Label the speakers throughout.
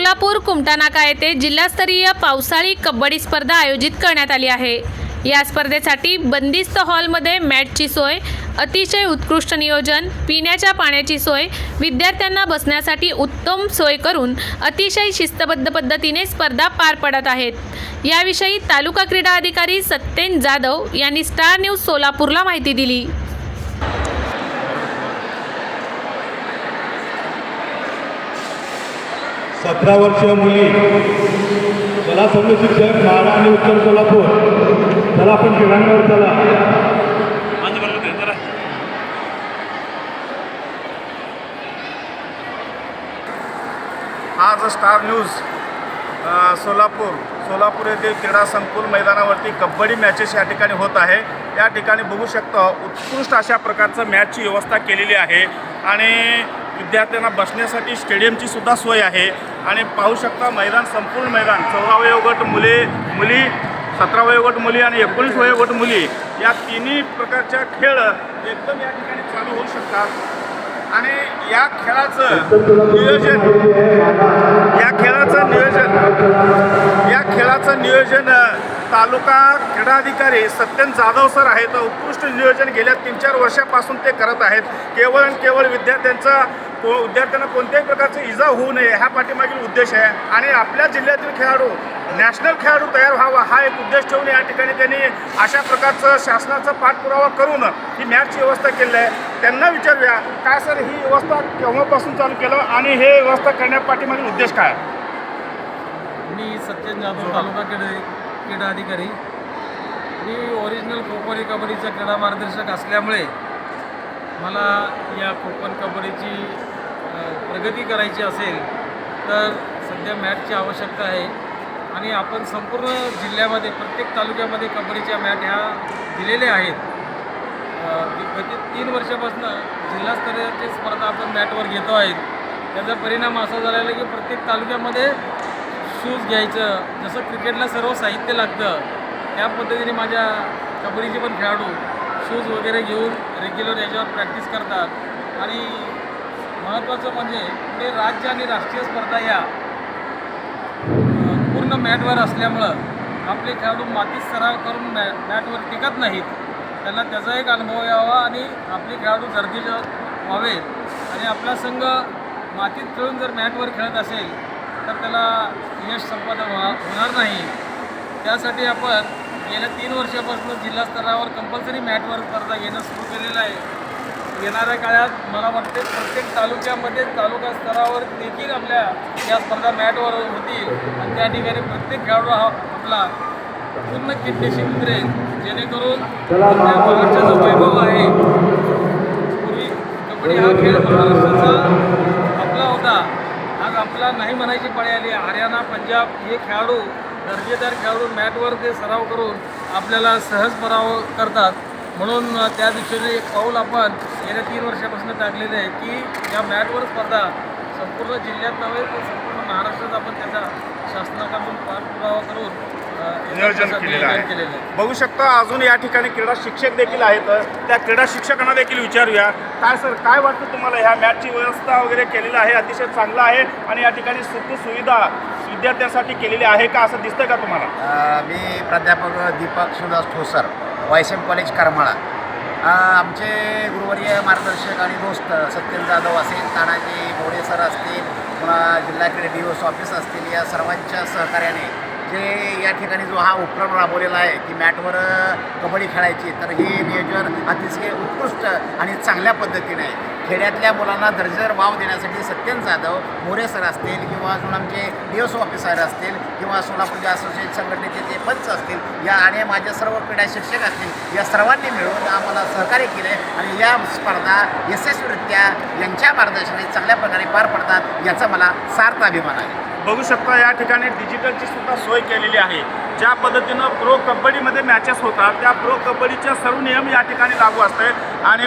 Speaker 1: सोलापूर कुमटानाका येथे जिल्हास्तरीय पावसाळी कबड्डी स्पर्धा आयोजित करण्यात आली आहे. या स्पर्धेसाठी बंदिस्त हॉलमध्ये मॅटची सोय अतिशय उत्कृष्ट नियोजन पिण्याच्या पाण्याची सोय विद्यार्थ्यांना बसण्यासाठी उत्तम सोय करून अतिशय शिस्तबद्ध पद्धतीने स्पर्धा पार पडत आहेत. याविषयी तालुका क्रीडा अधिकारी सत्येन जाधव यांनी स्टार न्यूज सोलापूरला माहिती दिली.
Speaker 2: सतरा वर्षीय मुली. चला समूह शिक्षक नारा आणि उत्तर सोलापूर. चला आपण क्रीडांगणावर चला.
Speaker 3: आज स्टार न्यूज सोलापूर सोलापूर येथील क्रीडा संकुल मैदानावरती कबड्डी मॅचेस या ठिकाणी होत आहे. या ठिकाणी बघू शकतो उत्कृष्ट अशा प्रकारचं मॅचची व्यवस्था केलेली आहे. आणि विद्यार्थ्यांना बसण्यासाठी स्टेडियमची सुद्धा सोय आहे. आणि पाहू शकता मैदान संपूर्ण मैदान. चौदा वयोगट मुले मुली सतरा वयोगट मुली आणि एकोणीस वयोगट मुली या तिन्ही प्रकारच्या खेळ एकदम या ठिकाणी चालू होऊ शकतात. आणि या खेळाचं नियोजन या खेळाचं नियोजन या खेळाचं नियोजन तालुका क्रीडाधिकारी सत्यन जाधव सर आहेत. उत्कृष्ट नियोजन गेल्या तीन चार वर्षापासून ते करत आहेत. केवळ आणि केवळ विद्यार्थ्यांचा को विद्यार्थ्यांना कोणत्याही प्रकारची इजा होऊ नये ह्या पाठीमागील उद्देश आहे. आणि आपल्या जिल्ह्यातील खेळाडू नॅशनल खेळाडू तयार व्हावा हा एक उद्देश ठेवून या ठिकाणी त्यांनी अशा प्रकारचं शासनाचा पाठपुरावा करून ही मॅचची व्यवस्था केली आहे. त्यांना विचारूया काय सर ही व्यवस्था केव्हापासून चालू केलं आणि हे व्यवस्था करण्यापाठीमागील उद्देश काय?
Speaker 4: मी सत्यन जाधव तालुका क्रीडा अधिकारी मी ओरिजिनल कोकणी कबड्डीचा क्रीडा मार्गदर्शक असल्यामुळे मला या कोकण कबड्डीची प्रगती करायची असेल तर सध्या मॅटची आवश्यकता आहे. आणि आपण संपूर्ण जिल्ह्यामध्ये प्रत्येक तालुक्यामध्ये कबड्डीच्या मॅट ह्या दिलेल्या आहेत. अ, गती तीन वर्षापासून जिल्हास्तरीयची स्पर्धा आपण मॅटवर घेतो आहेत. त्याचा परिणाम असा झालेला की प्रत्येक तालुक्यामध्ये शूज घ्यायचं. जसं क्रिकेटला सर्व साहित्य लागतं त्या पद्धतीने माझ्या कबड्डीचे पण खेळाडू शूज वगैरे घेऊन रेग्युलर याच्यावर प्रॅक्टिस करतात. आणि महत्त्वाचं म्हणजे ते राज्य आणि राष्ट्रीय स्पर्धा या पूर्ण मॅटवर असल्यामुळं आपले खेळाडू मातीत सराव करून मॅ मॅटवर टिकत नाहीत. त्यांना त्याचा एक अनुभव यावा आणि आपले खेळाडू दर्जेचे व्हावेत. आणि आपला संघ मातीत खेळून जर मॅटवर खेळत असेल तर त्याला यश संपादन होणार होणार नाही. त्यासाठी आपण गेल्या तीन वर्षापासून जिल्हा स्तरावर कंपल्सरी मॅटवर स्पर्धा घेणं सुरू केलेलं आहे. येणाऱ्या काळात मला वाटते प्रत्येक तालुक्यामध्ये तालुका स्तरावर देखील आपल्या या स्पर्धा मॅटवर होतील. आणि त्या ठिकाणी प्रत्येक खेळाडू हा आपला पूर्ण किडनीशी उतरेल जेणेकरून आपल्या महाराष्ट्राचा वैभव आहे पूर्वी कबड्डी हा खेळ महाराष्ट्राचा आपला होता. आज नाही म्हणायची पाळी आली. हरियाणा पंजाब हे खेळाडू दर्जेदार खेळाडू मॅटवर ते सराव करून आपल्याला सहज पराव करतात. म्हणून त्या दिशेने एक पाऊल आपण गेल्या तीन वर्षापासून टाकलेलं आहे की या मॅटवर स्पर्धा संपूर्ण जिल्ह्यात नव्हे तर संपूर्ण महाराष्ट्रात आपण त्याचा शासनाकडून पाठपुरावा करून
Speaker 3: नियोजन केलेलं आहे. बघू शकता अजून या ठिकाणी क्रीडा शिक्षक देखील आहेत. त्या क्रीडा शिक्षकांना देखील विचारूया. काय सर काय वाटतं तुम्हाला? ह्या मॅचची व्यवस्था वगैरे केलेली आहे अतिशय चांगलं आहे आणि या ठिकाणी सुख सुविधा विद्यार्थ्यांसाठी केलेली आहे का? असं दिसतंय का तुम्हाला?
Speaker 5: मी प्राध्यापक Deepak Shivdas Thosar Y S M college Karmala. आमचे गुरुवर्य मार्गदर्शक आणि दोस्त सत्यन जाधव असेल तानाजी मोडे सर असतील पुन्हा जिल्हा क्रीडा डी ओस ऑफिस असतील या सर्वांच्या सहकार्याने जे या ठिकाणी जो हा उपक्रम राबवलेला आहे की मॅटवर कबड्डी खेळायची तर हे नियोजन अतिशय उत्कृष्ट आणि चांगल्या पद्धतीने आहे. खेड्यातल्या मुलांना दर्जेदार वाव देण्यासाठी सत्यन जाधव मोरे सर असतील किंवा अजून आमचे डी एस ऑफिसर असतील किंवा सोलापूर असोसिएट संघटनेचे जे पंच असतील या आणि माझे सर्व क्रीडा शिक्षक असतील या सर्वांनी मिळून आम्हाला सहकार्य केले आणि या स्पर्धा यशस्वीरित्या यांच्या मार्गदर्शनाने चांगल्या प्रकारे पार पडतात याचा मला सार्थ अभिमान आहे.
Speaker 3: बघू शकता या ठिकाणी डिजिटलची सुद्धा सोय केलेली आहे. ज्या पद्धतीनं प्रो कबड्डीमध्ये मॅचेस होतात त्या प्रो कबड्डीच्या सर्व नियम या ठिकाणी लागू असतात. आणि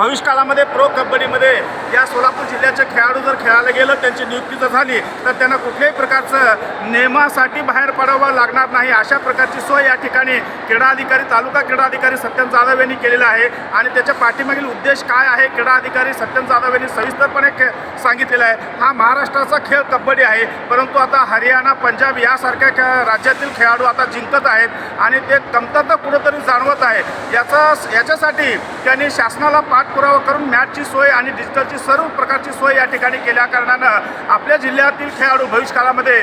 Speaker 3: भविष्यकाळामध्ये प्रो कबड्डीमध्ये या सोलापूर जिल्ह्याचे खेळाडू जर खेळायला गेलं त्यांची नियुक्ती जर झाली तर त्यांना कुठल्याही प्रकारचं नियमासाठी बाहेर पडावं लागणार नाही. अशा प्रकारची सोय या ठिकाणी क्रीडा अधिकारी तालुका क्रीडा अधिकारी सत्यन जाधव यांनी केलेला आहे. आणि त्याच्या पाठीमागील उद्देश काय आहे? क्रीडा अधिकारी सत्यन जाधव यांनी सविस्तरपणे खे सांगितलेला आहे. हा महाराष्ट्राचा खेळ कबड्डी आहे. परंतु आता हरियाणा पंजाब यासारख्या खे- राज्यातील खेळाडू आता जिंकत आहेत आणि ते कमतरता कुठंतरी जाणवत आहे. याचा याच्यासाठी त्यांनी शासनाला पाठपुरावा करून मॅचची सोय आणि डिजिटलची सर्व प्रकारची सोय या ठिकाणी केल्या कारणानं आपल्या जिल्ह्यातील खेळाडू भविष्यकाळामध्ये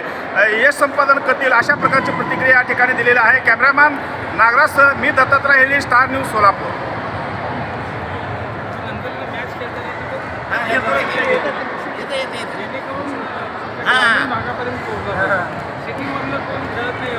Speaker 3: यश संपादन करतील अशा प्रकारची प्रतिक्रिया या ठिकाणी दिलेली आहे. कॅमेरामॅन नागराजसह मी दत्तात्रय हेली स्टार न्यूज सोलापूर.
Speaker 4: नंतर मॅच
Speaker 5: हां,
Speaker 4: भागापर्यंत पोहोचला कोण खेळत नाही